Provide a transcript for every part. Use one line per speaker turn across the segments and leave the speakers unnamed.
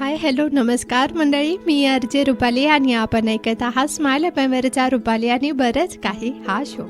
Hi hello नमस्कार मंडळी. मी अर्जे रुपाली आणि आपण ऐकत आहात स्माईल एफएमवरचा रुपाली आणि बरंच काही हा शो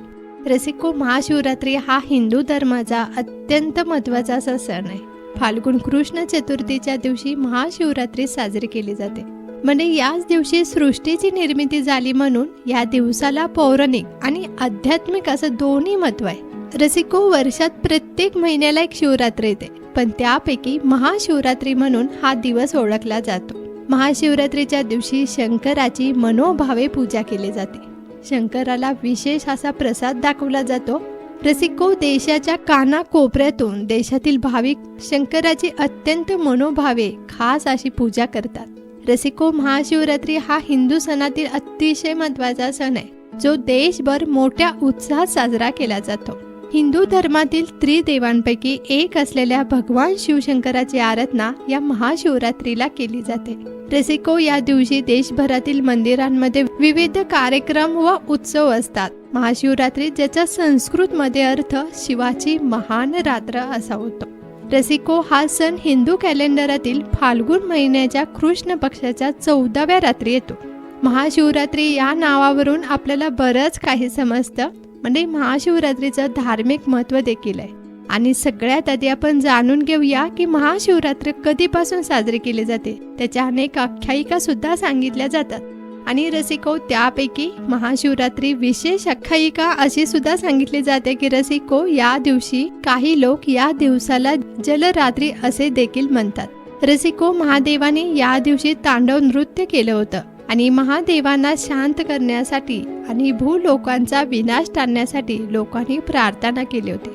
रसिको महाशिवरात्री हा हिंदू धर्माचा अत्यंत महत्त्वाचा असा सण आहे. फाल्गुन कृष्ण चतुर्थीच्या दिवशी महाशिवरात्री साजरी केली जाते. म्हणजे याच दिवशी सृष्टीची निर्मिती झाली म्हणून या दिवसाला पौराणिक आणि आध्यात्मिक असं दोन्ही महत्त्व आहे. रसिको वर्षात प्रत्येक महिन्याला एक शिवरात्र येते. पण त्यापैकी महाशिवरात्री म्हणून हा दिवस ओळखला जातो. महाशिवरात्रीच्या दिवशी शंकराची मनोभावे पूजा केली जाते. शंकराला विशेष असा प्रसाद दाखवला जातो. रसिको देशाच्या कानाकोपऱ्यातून देशातील भाविक शंकराची अत्यंत मनोभावे खास अशी पूजा करतात. रसिको महाशिवरात्री हा हिंदू सणातील अतिशय महत्त्वाचा सण आहे. जो देशभर मोठ्या उत्साहात साजरा केला जातो. हिंदू धर्मातील त्रिदेवांपैकी एक असलेल्या भगवान शिवशंकराची आराधना या महाशिवरात्रीला केली जाते. रसिको या दिवशी देशभरातील मंदिरांमध्ये विविध कार्यक्रम व उत्सव असतात. महाशिवरात्री ज्याचा संस्कृत मध्ये अर्थ शिवाची महान रात्र असा होतो. रसिको हा सण हिंदू कॅलेंडरातील फाल्गुन महिन्याच्या कृष्ण पक्षाच्या चौदाव्या रात्री येतो. महाशिवरात्री या नावावरून आपल्याला बरंच काही समजतं. म्हणजे महाशिवरात्रीचं धार्मिक महत्त्व देखील आहे. आणि सगळ्यात आधी आपण जाणून घेऊया की महाशिवरात्री कधीपासून साजरी केली जाते त्याच्या अनेक आख्यायिका सुद्धा सांगितल्या जातात. आणि रसिको त्यापैकी महाशिवरात्री विशेष आख्यायिका अशी सुद्धा सांगितली जाते की रसिको या दिवशी काही लोक या दिवसाला जलरात्री असे देखील म्हणतात. रसिको महादेवाने या दिवशी तांडव नृत्य केलं होतं. आणि महादेवांना शांत करण्यासाठी आणि भूलोकांचा विनाश टाळण्यासाठी लोकांनी प्रार्थना केली होती.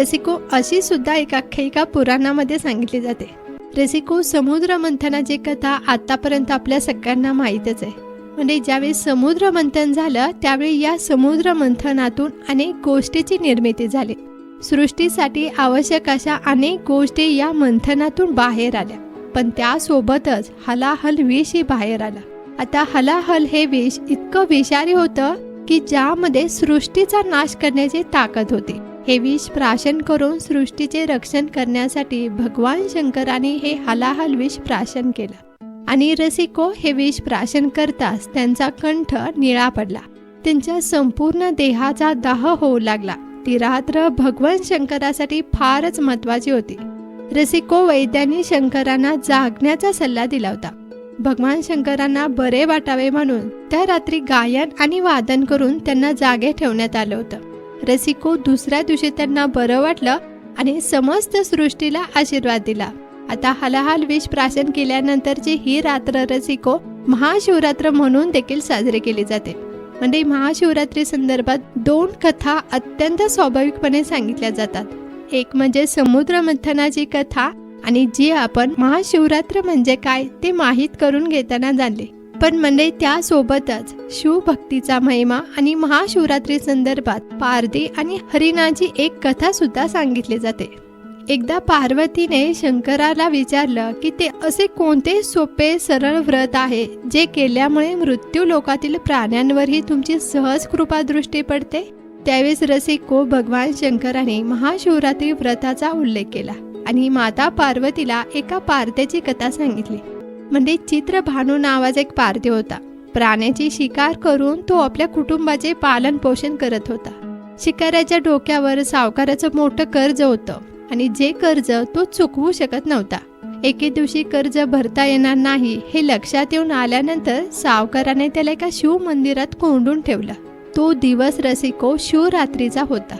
रसिको अशी सुद्धा एक आख्यायिका पुराणामध्ये सांगितली जाते. रसिको समुद्र मंथनाची कथा आतापर्यंत आपल्या सगळ्यांना माहीतच आहे. म्हणजे ज्यावेळी समुद्र मंथन झालं त्यावेळी या समुद्र मंथनातून अनेक गोष्टीची निर्मिती झाली. सृष्टीसाठी आवश्यक अशा अनेक गोष्टी या मंथनातून बाहेर आल्या. पण त्यासोबतच हलाहल विषही बाहेर आला. आता हलाहल हे विष इतकं विषारी होतं की ज्यामध्ये सृष्टीचा नाश करण्याची ताकद होती. हे विष प्राशन करून सृष्टीचे रक्षण करण्यासाठी भगवान शंकराने हे हलाहल विष प्राशन केलं. आणि रसिको हे विष प्राशन करताच त्यांचा कंठ निळा पडला. त्यांच्या संपूर्ण देहाचा दाह होऊ लागला. ती रात्र भगवान शंकरासाठी फारच महत्वाची होती. रसिको वैद्यांनी शंकरांना जागण्याचा सल्ला दिला होता. भगवान शंकरांना बरे वाटावे म्हणून त्या रात्री गायन आणि वादन करून त्यांना जागे ठेवण्यात आलं होतं. रसिको दुसऱ्या दिवशी त्यांना बरं वाटलं आणि समस्त सृष्टीला आशीर्वाद दिला. आता हलाहाल विष प्राशन केल्यानंतरची ही रात्र रसिको महाशिवरात्र म्हणून देखील साजरी केली जाते. म्हणजे महाशिवरात्री संदर्भात दोन कथा अत्यंत स्वाभाविकपणे सांगितल्या जातात. एक म्हणजे समुद्र मंथनाची कथा आणि जी आपण महाशिवरात्र म्हणजे काय ते माहीत करून घेताना जाणले. पण म्हणजे त्यासोबतच शिवभक्तीचा महिमा आणि महाशिवरात्री संदर्भात पारदी आणि हरिणाची एक कथा सुद्धा सांगितली जाते. एकदा पार्वतीने शंकराला विचारलं की ते असे कोणते सोपे सरळ व्रत आहे जे केल्यामुळे मृत्यू लोकातील प्राण्यांवरही तुमची सहज कृपा दृष्टी पडते? त्यावेळेस रसिको भगवान शंकराने महाशिवरात्री व्रताचा उल्लेख केला. आणि माता पार्वतीला एका पारत्याची कथा सांगितली. म्हणजे चित्र भानू नावाचा एक पारते होता. प्राण्याची शिकार करून तो आपल्या कुटुंबाचे पालन पोषण करत होता. शिकाऱ्याच्या डोक्यावर सावकाराचं मोठं कर्ज होतं आणि जे कर्ज तो चुकवू शकत नव्हता. एके दिवशी कर्ज भरता येणार नाही हे लक्षात येऊन आल्यानंतर सावकाराने त्याला एका शिव मंदिरात कोंडून ठेवलं. तो दिवस रसिको शिवरात्रीचा होता.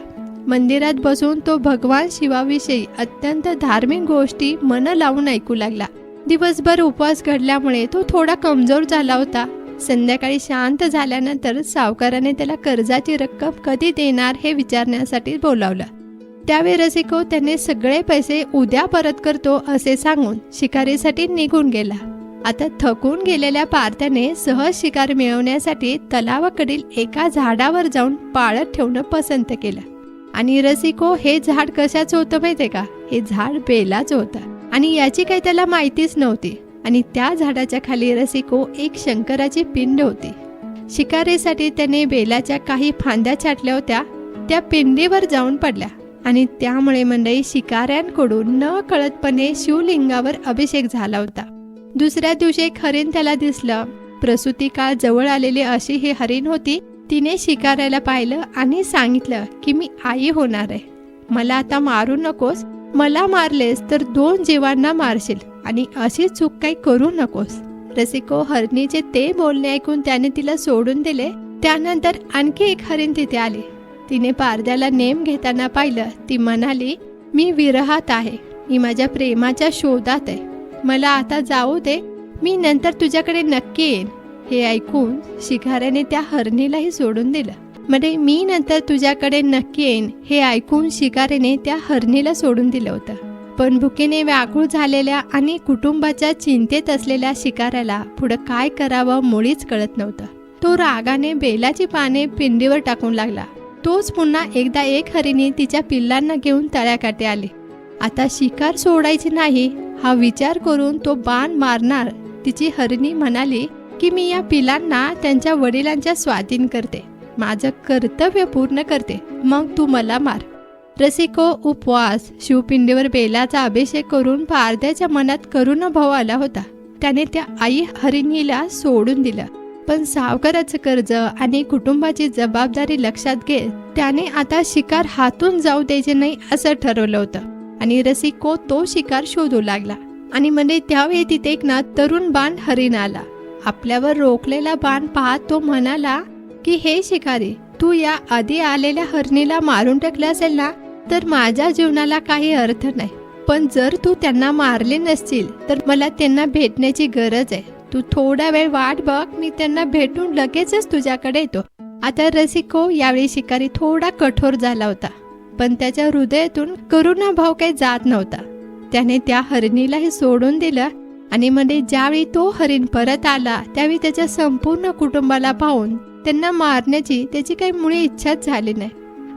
मंदिरात बसून तो भगवान शिवाविषयी अत्यंत धार्मिक गोष्टी मन लावून ऐकू लागला. दिवसभर उपवास घडल्यामुळे तो थोडा कमजोर झाला होता. संध्याकाळी शांत झाल्यानंतर सावकाराने त्याला कर्जाची रक्कम कधी देणार हे विचारण्यासाठी बोलावलं. त्यावेळी रसिको त्याने सगळे पैसे उद्या परत करतो असे सांगून शिकारीसाठी निघून गेला. आता थकून गेलेल्या पार्थ्याने सहज शिकार मिळवण्यासाठी तलावाकडील एका झाडावर जाऊन पाळत ठेवणं पसंत केलं. आणि रसिको हे झाड कशाचं होतं माहितीये का? हे झाड बेलाचं होतं. आणि याची काही त्याला माहितीच नव्हती. आणि त्या झाडाच्या खाली रसिको एक शंकराची पिंड होती. शिकारीसाठी त्याने बेलाच्या काही फांद्या छाटल्या होत्या. त्या पिंडीवर जाऊन पडल्या. आणि त्यामुळे मंडळी शिकाऱ्यांकडून न कळतपणे शिवलिंगावर अभिषेक झाला होता. दुसऱ्या दिवशी एक हरिण त्याला दिसलं. प्रसूती काळ जवळ आलेली अशी ही हरिण होती. तिने शिकारायला पाहिलं आणि सांगितलं की मी आई होणार आहे. मला आता मारू नकोस. मला मारलेस तर दोन जीवांना मारशील आणि अशी चूक काही करू नकोस. रसिको हरणीचे ते बोलणे ऐकून त्याने तिला सोडून दिले. त्यानंतर आणखी एक हरिण तिथे आली. तिने पारद्याला नेम घेताना पाहिलं. ती म्हणाली मी विरहात आहे. मी माझ्या प्रेमाच्या शोधात आहे. मला आता जाऊ दे. मी नंतर तुझ्याकडे नक्की येईन. हे ऐकून शिकाऱ्याने त्या हरणीलाही सोडून दिलं. म्हणजे मी नंतर तुझ्याकडे नक्की येईन हे ऐकून शिकारीने त्या हरणीला सोडून दिलं होतं. पण भुकेने व्याकुळ झालेल्या आणि कुटुंबाच्या चिंतेत असलेल्या शिकाऱ्याला पुढं काय करावं मुळीच कळत नव्हतं. तो रागाने बेलाची पाने पिंडीवर टाकून लागला. तोच पुन्हा एकदा एक हरिणी तिच्या पिल्लांना घेऊन तळ्याकाठी आली. आता शिकार सोडायची नाही हा विचार करून तो बाण मारणार तिची हरिणी म्हणाली की मी या पिलांना त्यांच्या वडिलांच्या स्वाधीन करते. माझं कर्तव्य पूर्ण करते. मग तू मला मार. रसिको उपवास शिवपिंडीवर बेलाचा अभिषेक करून पारद्याच्या मनात करुण भाव आला होता. त्याने त्या आई हरिणीला सोडून दिलं. पण सावकाराचं कर्ज आणि कुटुंबाची जबाबदारी लक्षात घेत त्याने आता शिकार हातून जाऊ द्यायचे नाही असं ठरवलं होतं. आणि रसिको तो शिकार शोधू लागला. आणि म्हणजे त्यावेळी तिथे एक ना तरुण बाण हरिण आला. आपल्यावर रोखलेला बाण पाहत तो म्हणाला की हे शिकारी तू या आधी आलेल्या हरणीला मारून टाकले असेल ना तर माझ्या जीवनाला काही अर्थ नाही. पण जर तू त्यांना मारले नसतील तर मला त्यांना भेटण्याची गरज आहे. तू थोडा वेळ वाट बघ मी त्यांना भेटून लगेचच तुझ्याकडे येतो. आता रसिको यावेळी शिकारी थोडा कठोर झाला होता पण त्याच्या हृदयातून करुणा भाव काही जात नव्हता. त्याने त्या हरणीलाही सोडून दिलं आणि मध्ये ज्यावेळी तो हरिण परत आला त्यावेळी त्याच्या संपूर्ण कुटुंबाला पाहून त्यांना मारण्याची त्याची काही मुळे इच्छाच झाली नाही.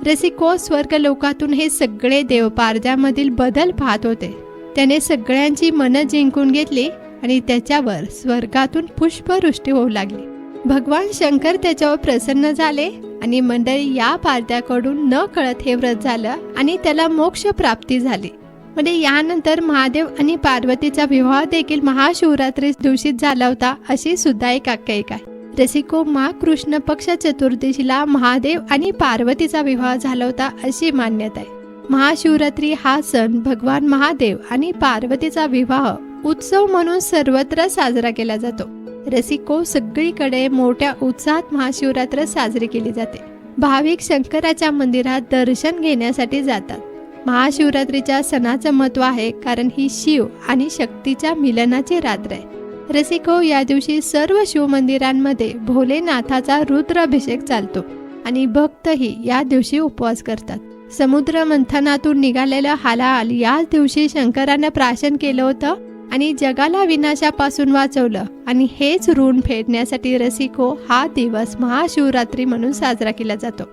रसिको स्वर्ग लोकातून हे सगळे देव पारद्यामधील बदल पाहत होते. त्याने सगळ्यांची मनं जिंकून घेतली आणि त्याच्यावर स्वर्गातून पुष्पवृष्टी होऊ लागली. भगवान शंकर त्याच्यावर प्रसन्न झाले आणि मंडळी या पारद्याकडून न कळत हे व्रत झालं आणि त्याला मोक्ष प्राप्ती झाली. म्हणजे यानंतर महादेव आणि पार्वतीचा विवाह देखील महाशिवरात्री दिवशीच झाला होता अशी सुद्धा एक आख्यायिका आहे. रसिको मा कृष्ण पक्ष चतुर्दशीला महादेव आणि पार्वतीचा विवाह झाला होता अशी मान्यता आहे. महाशिवरात्री हा सण भगवान महादेव आणि पार्वतीचा विवाह उत्सव म्हणून सर्वत्र साजरा केला जातो. रसिको सगळीकडे मोठ्या उत्साहात महाशिवरात्र साजरी केली जाते. भाविक शंकराच्या मंदिरात दर्शन घेण्यासाठी जातात. महाशिवरात्रीच्या सणाचं महत्त्व आहे कारण ही शिव आणि शक्तीच्या मिलनाची रात्र आहे. रसिको या दिवशी सर्व शिवमंदिरांमध्ये भोलेनाथाचा रुद्राभिषेक चालतो आणि भक्तही या दिवशी उपवास करतात. समुद्र मंथनातून निघालेलं हालाल याच दिवशी शंकरानं प्राशन केलं होतं आणि जगाला विनाशापासून वाचवलं आणि हेच ऋण फेडण्यासाठी रसिको हा दिवस महाशिवरात्री म्हणून साजरा केला जातो.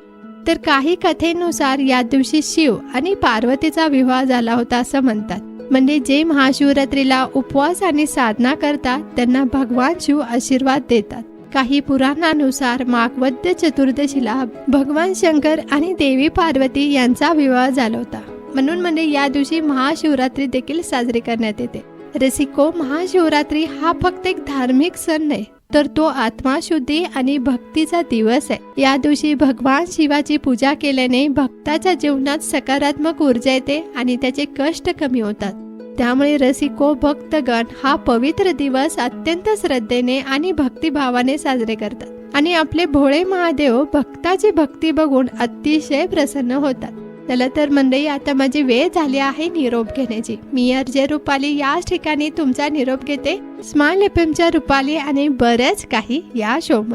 तर काही कथेनुसार या दिवशी शिव आणि पार्वतीचा विवाह झाला होता असं म्हणतात. म्हणजे जे महाशिवरात्रीला उपवास आणि साधना करतात त्यांना भगवान शिव आशीर्वाद देतात. काही पुराणानुसार मागवद्य चतुर्दशीला भगवान शंकर आणि देवी पार्वती यांचा विवाह झाला होता. म्हणून म्हणजे या दिवशी महाशिवरात्री देखील साजरी करण्यात येते. रसिको महाशिवरात्री हा फक्त एक धार्मिक सण नाही तर तो आत्माशुद्धी आणि भक्तीचा दिवस आहे. या दिवशी भगवान शिवाची पूजा केल्याने भक्ताच्या जीवनात सकारात्मक ऊर्जा येते आणि त्याचे कष्ट कमी होतात. त्यामुळे रसिको भक्तगण हा पवित्र दिवस अत्यंत श्रद्धेने आणि भक्तिभावाने साजरे करतात. आणि आपले भोळे महादेव भक्ताची भक्ती बघून अतिशय प्रसन्न होतात. चला तर मंडळी आता माझी वेळ झाली आहे निरोप घेण्याची. मी अर्जे रुपाली याच ठिकाणी तुमचा निरोप घेते. स्माइल एफ एमच्या रुपाली आणि बरेच काही या शो मध्ये.